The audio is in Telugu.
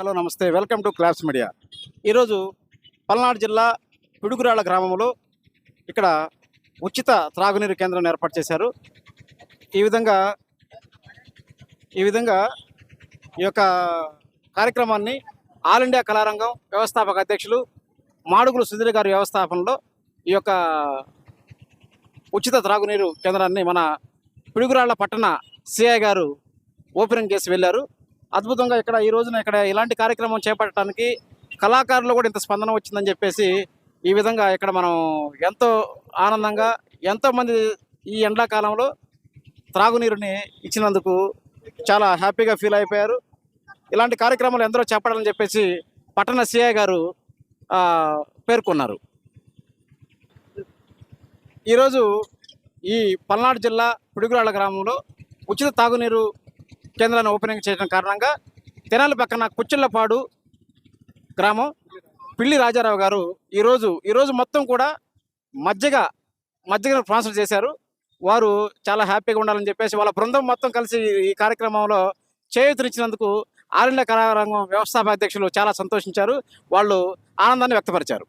హలో నమస్తే. Welcome to claps media. ఈరోజు పల్నాడు జిల్లా పిడుగురాళ్ళ గ్రామంలో ఇక్కడ ఉచిత త్రాగునీరు కేంద్రం ఏర్పాటు చేశారు. ఈ విధంగా ఈ విధంగా ఈ యొక్క కార్యక్రమాన్ని ఆల్ ఇండియా కళారంగం వ్యవస్థాపక అధ్యక్షులు మాడుగులు సుధీర్ గారి వ్యవస్థాపనలో ఈ యొక్క ఉచిత త్రాగునీరు కేంద్రాన్ని మన పిడుగురాళ్ళ పట్టణ సిఐ గారు ఓపెనింగ్ చేసి వెళ్ళారు. అద్భుతంగా ఇక్కడ ఈ రోజున ఇక్కడ ఇలాంటి కార్యక్రమం చేపట్టడానికి కళాకారులు కూడా ఇంత స్పందన వచ్చిందని చెప్పేసి ఈ విధంగా ఇక్కడ మనం ఎంతో ఆనందంగా ఎంతోమంది ఈ ఎండాకాలంలో త్రాగునీరుని ఇచ్చినందుకు చాలా హ్యాపీగా ఫీల్ అయిపోయారు. ఇలాంటి కార్యక్రమాలు ఎందరో చేపట్టాలని చెప్పేసి పట్టణ సిఐ గారు పేర్కొన్నారు. ఈరోజు ఈ పల్నాడు జిల్లా పిడుగురాళ్ళ గ్రామంలో ఉచిత తాగునీరు కేంద్రాన్ని ఓపెనింగ్ చేయడం కారణంగా తెనాలి పక్కన కుచ్చిళ్ళపాడు గ్రామం పిల్లి రాజారావు గారు ఈరోజు ఈరోజు మొత్తం కూడా మజ్జిగ మజ్జిగను ట్రాన్స్ఫర్ చేశారు. వారు చాలా హ్యాపీగా ఉండాలని చెప్పేసి వాళ్ళ బృందం మొత్తం కలిసి ఈ కార్యక్రమంలో చేయూతనిచ్చినందుకు ఆల్ ఇండియా కళారంగం వ్యవస్థాపక అధ్యక్షులు చాలా సంతోషించారు. వాళ్ళు ఆనందాన్ని వ్యక్తపరిచారు.